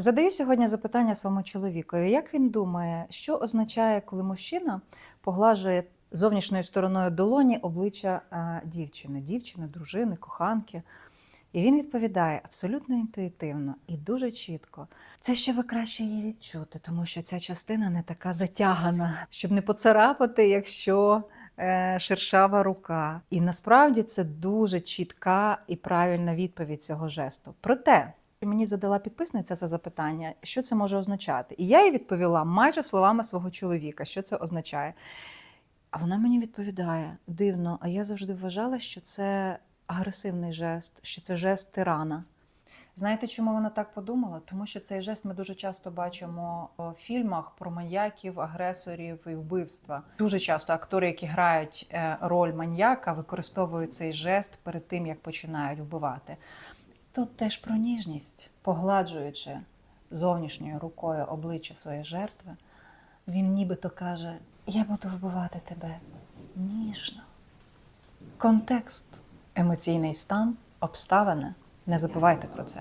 Задаю сьогодні запитання своєму чоловікові. Як він думає, що означає, коли мужчина поглажує зовнішньою стороною долоні обличчя дівчини, дівчини, дружини, коханки? І він відповідає абсолютно інтуїтивно і дуже чітко. Це щоб краще її відчути, тому що ця частина не така затягана, щоб не поцарапати, якщо е, шершава рука. І насправді це дуже чітка і правильна відповідь цього жесту. Проте мені задала підписниця це запитання, що це може означати. І я їй відповіла майже словами свого чоловіка, що це означає. А вона мені відповідає: дивно, а я завжди вважала, що це агресивний жест, що це жест тирана. Знаєте, чому вона так подумала? Тому що цей жест ми дуже часто бачимо в фільмах про маньяків, агресорів і вбивства. Дуже часто актори, які грають е, роль маньяка, використовують цей жест перед тим, як починають вбивати. Тут теж про ніжність, погладжуючи зовнішньою рукою обличчя своєї жертви, він нібито каже: Я буду вбивати тебе ніжно. Контекст, емоційний стан, обставини. Не забувайте про це.